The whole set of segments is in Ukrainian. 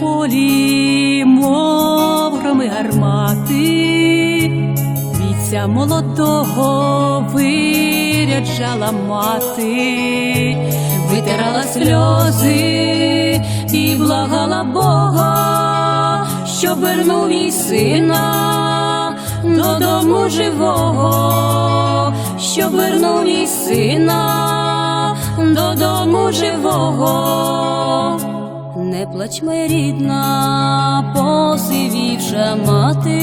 полі, мов гармати, віця молодого виряджала мати, витирала сльози і благала Бога, щоб вернув їй сина додому живого, щоб вернув їй сина додому живого. Не плач, моя рідна, посивівша мати,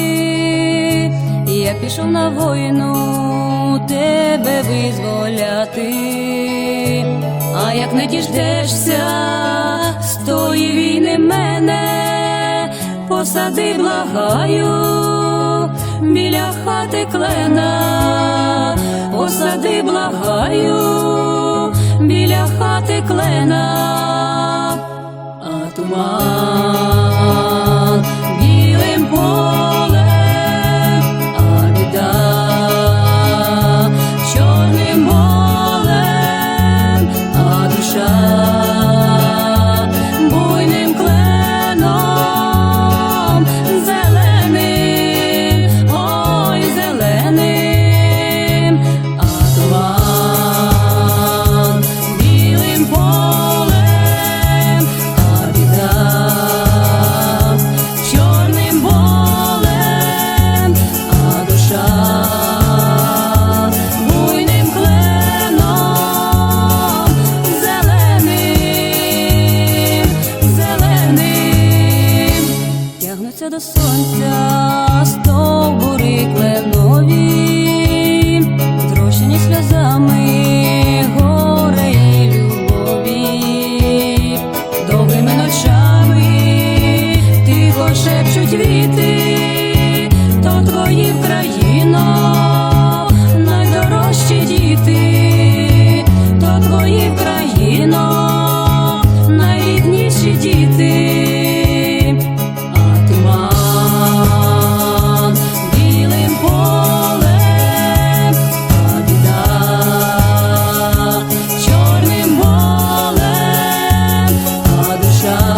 я пішов на війну тебе визволяти, а як не діждешся з тої війни мене, посади благаю біля хати клена, посади благаю біля хати клена, сонця, стовбури кленові, трощені сльозами горе і любові, довгими ночами тихо шепчуть віти, то твоїх країнах. sun.